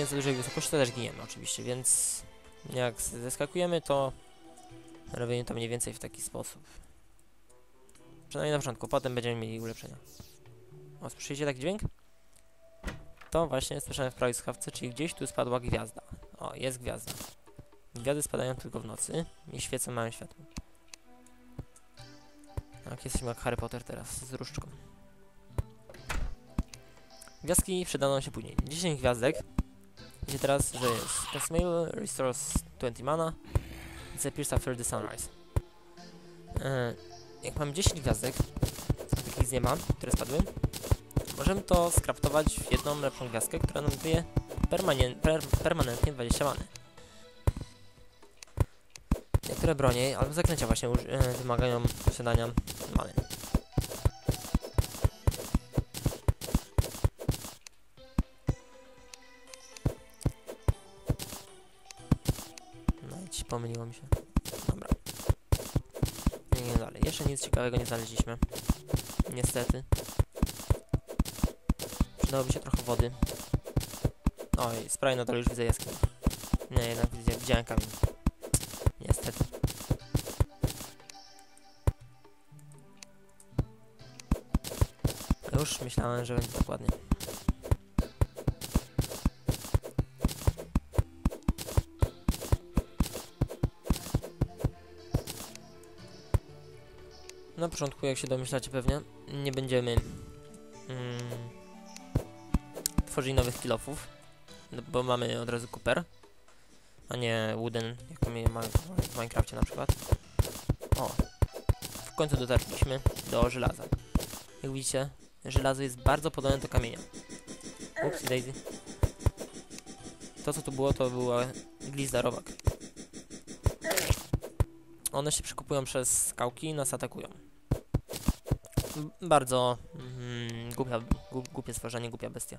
nie za dużej wysokości, to też giniemy oczywiście, więc jak zeskakujemy, to robimy to mniej więcej w taki sposób. Przynajmniej na początku, potem będziemy mieli ulepszenia. O, słyszycie taki dźwięk? To właśnie słyszałem w prawej słuchawce, czyli gdzieś tu spadła gwiazda. O, jest gwiazda. Gwiazdy spadają tylko w nocy i świecą małym światłem. Tak, jesteśmy jak Harry Potter teraz, z różdżką. Gwiazdki przydadzą nam się później. 10 gwiazdek. Wiecie teraz, że jest Consumable, Restores 20 mana, Disappears after the sunrise. Yy, jak mam 10 gwiazdek, takich z nieba, które spadły, możemy to skraftować w jedną lepszą gwiazdkę, która nam daje permanien per permanentnie 20 many. Niektóre bronie albo zaklęcia właśnie yy, wymagają posiadania many. Pomyliło mi się. Dobra. Nie, nie dalej. Jeszcze nic ciekawego nie znaleźliśmy. Niestety. Przydałoby się trochę wody. Oj, sprawnie nadal już widzę jaskinię. Nie, jednak widziałem kamień. Niestety. Już myślałem, że będzie dokładnie. Na początku, jak się domyślacie pewnie, nie będziemy mm, tworzyli nowych kilofów, no bo mamy od razu Cooper, a nie Wooden, jak mamy w Minecrafcie na przykład. O, w końcu dotarliśmy do żelaza. Jak widzicie, żelazo jest bardzo podobne do kamienia. Ups, Daisy. To, co tu było, to była glizda robak. One się przekupują przez skałki i nas atakują. Bardzo mm, głupia, głupie stworzenie, głupia bestia.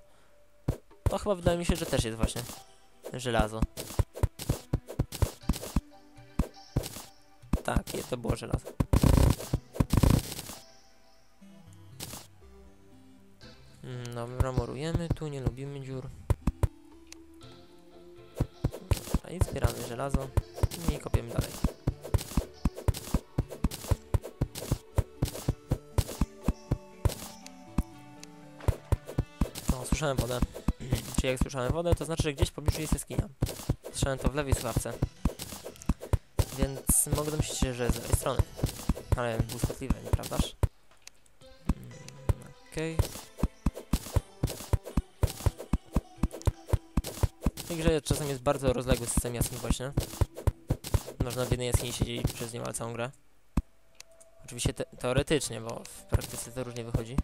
To chyba wydaje mi się, że też jest właśnie żelazo. Tak, to było żelazo. Mm, Dobra, morujemy tu, nie lubimy dziur. I zbieramy żelazo i kopiemy dalej. Słyszałem wodę. Czyli jak słyszałem wodę, to znaczy, że gdzieś w pobliżu jest jaskinia. Słyszałem to w lewej słuchawce. Więc mogę domyślić się, że z lewej strony. Ale błyskotliwe, nieprawdaż? Mm, Okej. Okay. W czasem jest bardzo rozległy system jaskiń właśnie. Można w jednej jaskini siedzieć przez niemal całą grę. Oczywiście te teoretycznie, bo w praktyce to różnie wychodzi.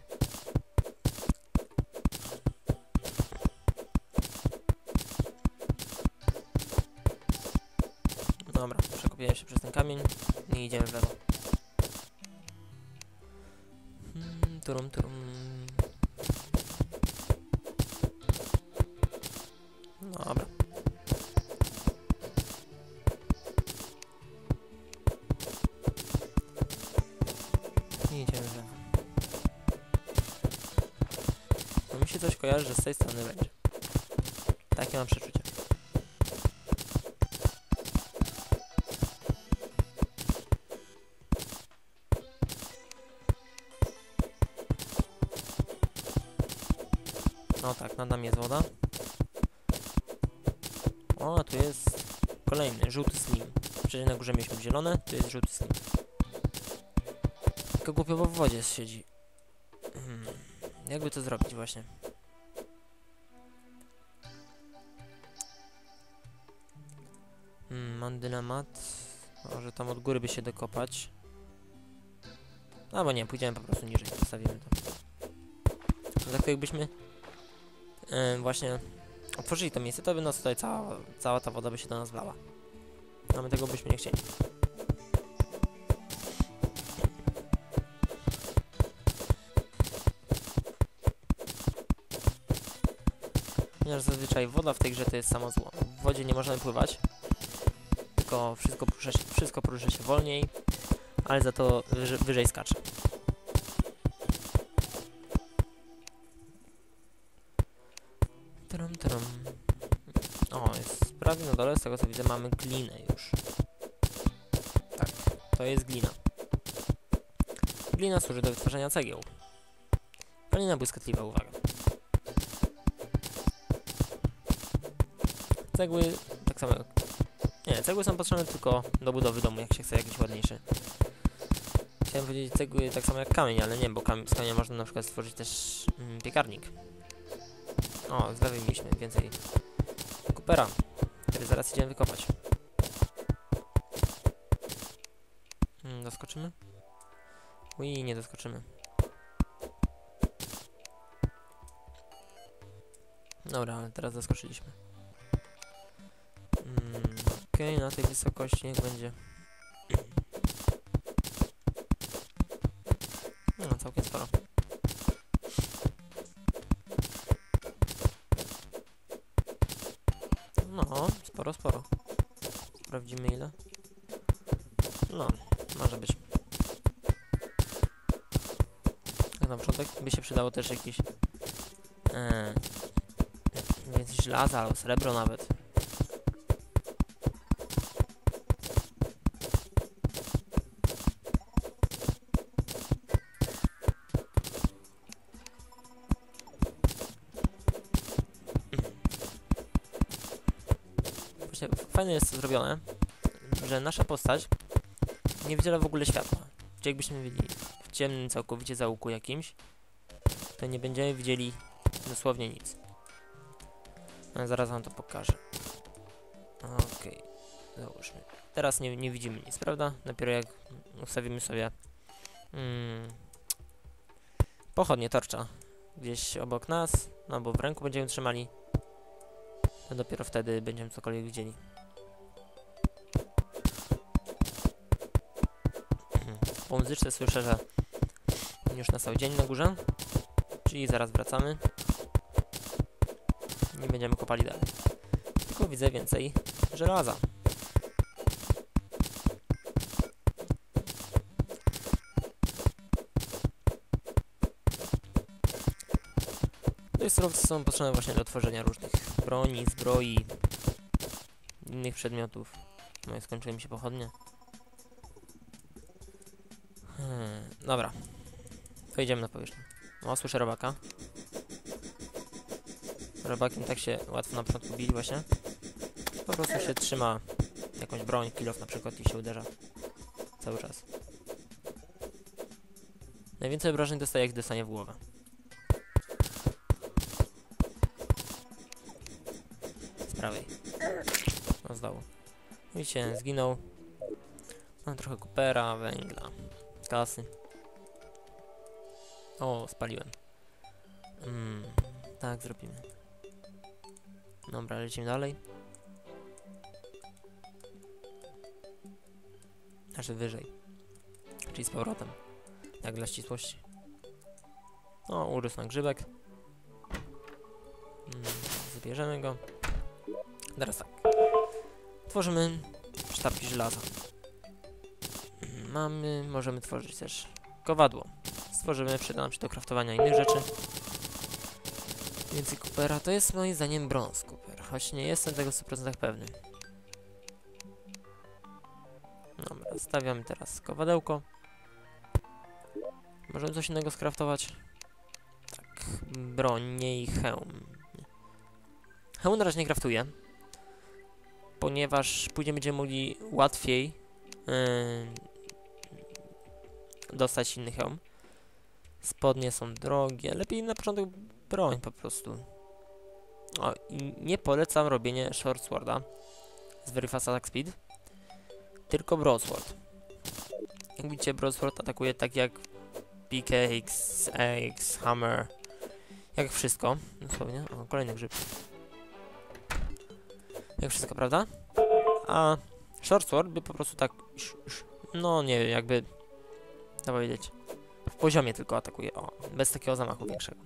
Przekopiłem się przez ten kamień i idziemy w lewo. Hmm, turum, turum. Dobra. I idziemy w lewo. No mi się coś kojarzy, że z tej strony będzie. Takie mam przeczucie. No tak, nad nami jest woda. O, tu jest kolejny, żółty slim. Wcześniej na górze mieliśmy zielone, tu jest żółty slim. Tylko głupio, bo w wodzie siedzi. Hmm. Jakby to zrobić właśnie? Hmm, mam dylemat. Może tam od góry by się dokopać. Albo nie, pójdziemy po prostu niżej, zostawimy to. Tak jakbyśmy yy, właśnie otworzyli to miejsce, to by nas tutaj cała, cała ta woda by się do nas wlała. A my tego byśmy nie chcieli. Ponieważ zazwyczaj woda w tej grze to jest samo zło. W wodzie nie możemy pływać, tylko wszystko porusza się, wszystko porusza się wolniej, ale za to wyżej, wyżej skacze. Dole, z tego co widzę, mamy glinę już. Tak, to jest glina. Glina służy do wytwarzania cegieł. Glina błyskotliwa, uwaga. Cegły, tak samo. Nie, cegły są potrzebne tylko do budowy domu, jak się chce jakiś ładniejszy. Chciałem powiedzieć cegły tak samo jak kamień, ale nie, bo kam z kamienia można na przykład stworzyć też mm, piekarnik. O, z mieliśmy więcej kupera, który zaraz idziemy wykopać. Mm, doskoczymy? Ui, nie doskoczymy. Dobra, ale teraz doskoczyliśmy. Mm, Okej, na tej wysokości niech będzie. No, całkiem sporo. No, sporo, sporo. Sprawdzimy ile. No, może być. Na początek by się przydało też jakieś... E, więcej żelaza albo srebro nawet. Właśnie fajne jest to zrobione, że nasza postać nie wydziela w ogóle światła. Gdzie jakbyśmy byli w ciemnym całkowicie załuku jakimś, to nie będziemy widzieli dosłownie nic. Ale zaraz wam to pokażę. Okej, załóżmy. Teraz nie, nie widzimy nic, prawda? Dopiero jak ustawimy sobie mm, pochodnie torcza gdzieś obok nas, no bo w ręku będziemy trzymali, to dopiero wtedy będziemy cokolwiek widzieli. Po muzyczce słyszę, że już na cały dzień na górze, czyli zaraz wracamy. Nie będziemy kopali dalej. Tylko widzę więcej żelaza. Te surowce są potrzebne właśnie do tworzenia różnych broni, zbroi, innych przedmiotów. No i skończyły mi się pochodnie. Hmm, dobra. Wejdziemy na powierzchnię. O, słyszę robaka. Robakiem tak się łatwo na początku bili właśnie. Po prostu się trzyma jakąś broń, kilof na przykład i się uderza. Cały czas. Najwięcej obrażeń dostaje jak dostanie w głowę. Prawej. No zdało. Widzicie, zginął. Mam trochę kupera, węgla, kasy. O, spaliłem. Mm, tak, zrobimy. Dobra, lecimy dalej. Znaczy wyżej. Czyli z powrotem. Tak dla ścisłości. O, urósł na grzybek. Mm, zabierzemy go. Teraz tak. Tworzymy sztabki żelaza. Mamy, możemy tworzyć też kowadło. Stworzymy, przyda nam się do kraftowania innych rzeczy. Więcej kupera to jest moim zdaniem brąz kuper, choć nie jestem tego w 100% pewny. Dobra, stawiamy teraz kowadełko. Możemy coś innego skraftować. Tak, broń, i hełm. Hełmu na razie nie kraftuję, ponieważ później będziemy mogli łatwiej yy, dostać inny hełm. Spodnie są drogie, lepiej na początek broń po prostu. O, i nie polecam robienie short sworda z very attack speed, tylko broadsword. Jak widzicie, broadsword atakuje tak jak PKX, X, Hammer, jak wszystko, dosłownie. O, kolejny grzyb. Jak wszystko, prawda? A short sword by po prostu tak, no nie wiem, jakby, co powiedzieć, w poziomie tylko atakuje, o, bez takiego zamachu większego.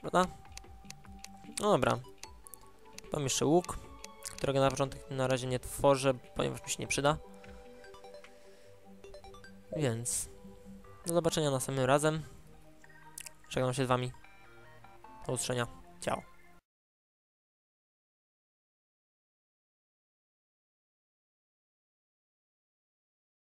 Prawda? No dobra. Mam jeszcze łuk, którego na początek na razie nie tworzę, ponieważ mi się nie przyda. Więc do zobaczenia następnym razem. Żegnam się z wami. Do usłyszenia. Tchau.